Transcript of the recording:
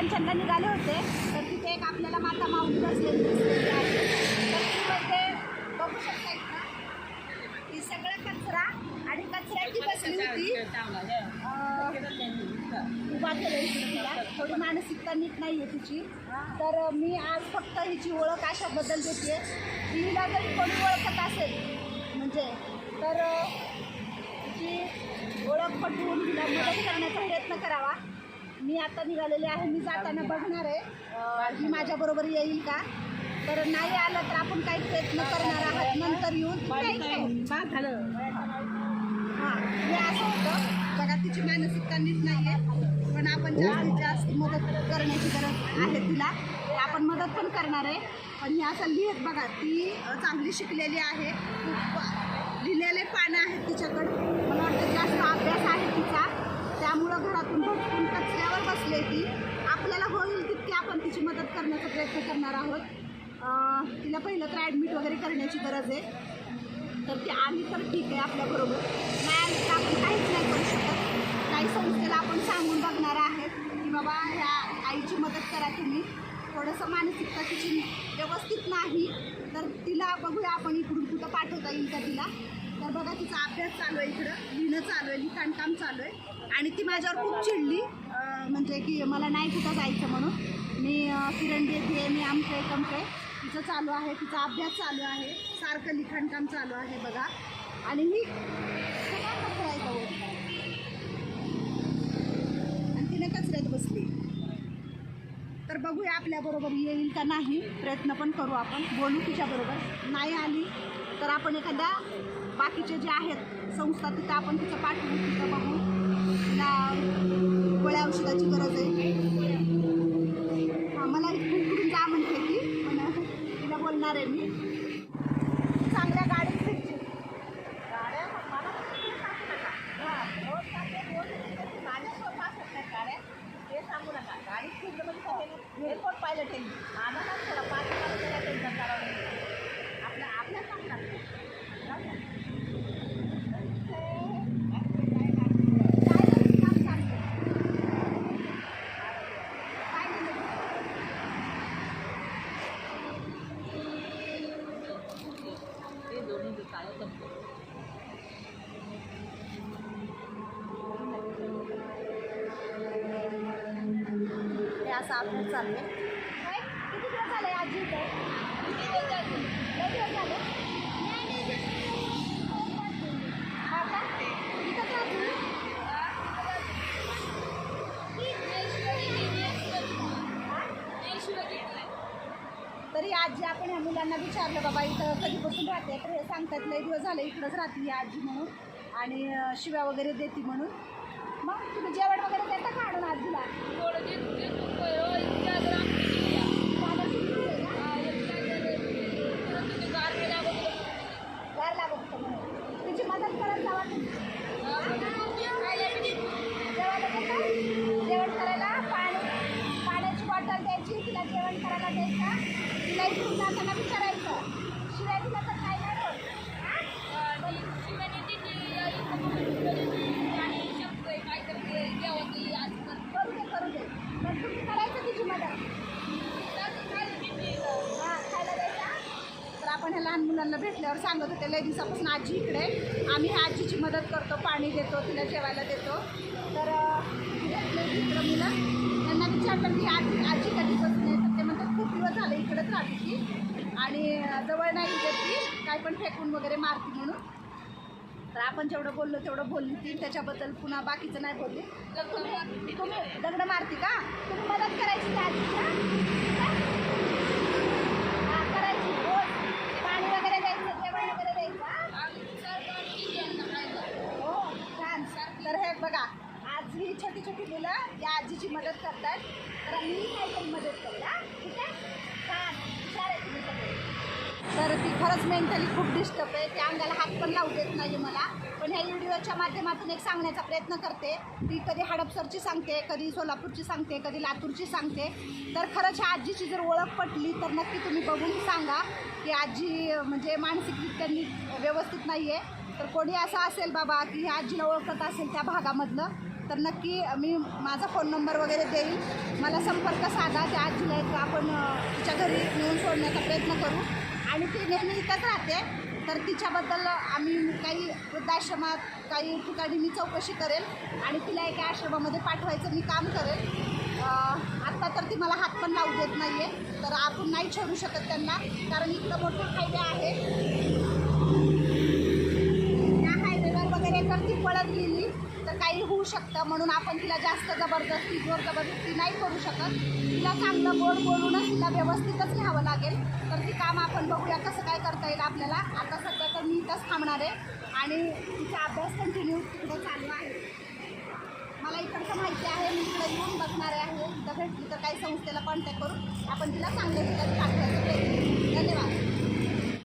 कांचनला निघाले होते तर तिथे एक आपल्याला माता माऊली बसलेली दिसलेली आहे. तर ती बघू शकता इथं ही सगळा कचरा आणि कचऱ्याची बसली होती. उभा केलं तिला. थोडी मानसिकता नीट नाही आहे तिची. तर मी आज फक्त हिची ओळख अशाबद्दल देते की हिला जरी कोणी ओळखत असेल म्हणजे तर अं, तिची ओळख पटवून तिला मदत करण्याचा प्रयत्न करावा. मी आता निघालेले आहे मी जाताना बघणार आहे. अं, ही माझ्याबरोबर येईल का? तर नाही आलं तर आपण काही प्रयत्न करणार आहात. नंतर येऊन झालं नाही. हां हे असं होतं. बघा तिची मानसिकता नीट नाही आहे पण आपण जास्तीत जास्त मदत करण्याची गरज आहे तिला. आपण मदत पण करणार आहे. पण हे असं लिहित बघा ती चांगली शिकलेली आहे. खूप लिहिलेले पानं आहेत तिच्याकडं. व्यक्त करणार आहोत. तिला पहिलं तर ॲडमिट वगैरे करण्याची गरज आहे. तर ती आली तर ठीक आहे आपल्याबरोबर नाही आली तर आपण काहीच नाही करू शकत. काही संस्थेला आपण सांगून बघणार आहेत की बाबा ह्या आईची मदत करा तुम्ही. थोडंसं मानसिकता तिची व्यवस्थित नाही तर तिला बघूया आपण इकडून कुठं पाठवता येईल का तिला. तर बघा तिचा अभ्यास चालू आहे इकडं. लिहिणं चालू आहे लिखाणकाम चालू आहे. आणि ती माझ्यावर खूप चिडली. म्हणजे की मला नाही कुठं जायचं म्हणून. मी किरण देते मी आमचे कमके तिचं चालू आहे तिचा अभ्यास चालू आहे सारखं लिखाणकाम चालू आहे बघा. आणि मी सगळा कचरा इथं आणि तिने कचऱ्यात बसली. तर बघूया आपल्याबरोबर येईल का नाही प्रयत्न पण करू आपण. बोलू तिच्याबरोबर नाही आली तर आपण एखाद्या बाकीचे जे आहेत संस्था तिथं आपण तिथं पाठवू तिथं बघू. तिला गोळ्या औषधाची गरज आहे हा मला इथून कुठून जा म्हणते ती पण तिला बोलणार आहे मी चांगल्या गाडीत फिरची गाड्या मला रोज चांगले रोज माझ्यासोबत असत नाही गाड्या ते सांगू नका गाडीत फिरलं म्हणजे एअरपोर्ट पाहिलं त्यांनी हे असा अभ्यास आहे काय? किती दिवस झाले आजी इथे? किती दिवस झाले? दिवस झाले? हा का? इथंच तरी आजी आपण ह्या मुलांना विचारलं बाबा इथं कधीपासून राहते तर हे सांगतात लय दिवस झाले इकडंच राहते ही आजी म्हणून आणि शिव्या वगैरे देते म्हणून मग तुम्ही जेवण वगैरे देता का आणून आजीला? गार लागत होतं म्हणून. तिची मदत करत जावा तुम्ही. जेवण करायला पाणी पाण्याची बॉटल द्यायची तिला जेवण करायला द्यायचं. तिला इथून जाताना विचारायचं शिवाय तिला तर काय नाही होत करू दे करू दे पण तुम्ही करायचं तिची मदत हां खायला द्यायचा तर आपण ह्या लहान मुलांना भेटल्यावर सांगत होते लय दिवसापासून आजी इकडे आम्ही ह्या आजीची मदत करतो पाणी देतो तिला जेवायला देतो. तर इकडं मुलं त्यांना विचारलं की आजी आजी कधीपासून आहे तर ते म्हणतात खूप दिवस झाले इकडंच राहते ती. आणि जवळ नाही येत ती. काय पण फेकून वगैरे मारती म्हणून. तर आपण जेवढं बोललो तेवढं बोलली ती. त्याच्याबद्दल पुन्हा बाकीचं नाही बोलली. तर तुम्ही तुम्ही दगड मारती का? तुम्ही मदत करायची त्या आजीला हां करायची रोज पाणी वगैरे द्यायचं जेवण वगैरे द्यायचं हो छान तर हे बघा आज ही छोटी छोटी मुलं या आजीची मदत करतात. तर मी काहीतरी मदत करेल हा? ठीक आहे? छान. आहे तुम्ही सगळे. तर ती खरंच मेंटली खूप डिस्टर्ब आहे. त्या अंगाला हात पण लावू देत नाही मला. पण ह्या व्हिडिओच्या माध्यमातून एक सांगण्याचा प्रयत्न करते. ती कधी हडपसरची सांगते कधी सोलापूरची सांगते कधी लातूरची सांगते. तर खरंच ह्या आजीची जर ओळख पटली तर नक्की तुम्ही बघून सांगा की आजी म्हणजे मानसिकरित्या व्यवस्थित नाही आहे तर कोणी असं असेल बाबा की ह्या आजीला ओळखत असेल त्या भागामधलं तर नक्की मी माझा फोन नंबर वगैरे देईल. मला संपर्क साधा त्या आजीला एक आपण तिच्या घरी नेऊन सोडण्याचा प्रयत्न करू. आणि ती नेहमी इथंच राहते. तर तिच्याबद्दल आम्ही काही वृद्धाश्रमात काही ठिकाणी मी चौकशी करेल आणि तिला एका आश्रमामध्ये पाठवायचं मी काम करेल. आत्ता तर ती मला हात पण लावू देत नाही आहे तर आपण नाही छोडू शकत त्यांना कारण इथलं मोठे फायदे आहे. जर ती पळत गेली तर काही होऊ शकतं. म्हणून आपण तिला जास्त जबरदस्ती जोर जबरदस्ती नाही करू शकत. तिला चांगलं गोड बोलूनच तिला व्यवस्थितच घ्यावं लागेल. तर ती काम आपण बघूया कसं काय करता येईल आपल्याला. आता सध्या तर मी इथंच थांबणार आहे. आणि तिचा अभ्यास कंटिन्यू तिकडे चालू आहे. मला इकडचं माहिती आहे मी इकडे येऊन बघणार आहे. इथं भेटली तर काही संस्थेला कॉन्टॅक्ट करून आपण तिला चांगले ठिकाणी पाठवायचं धन्यवाद.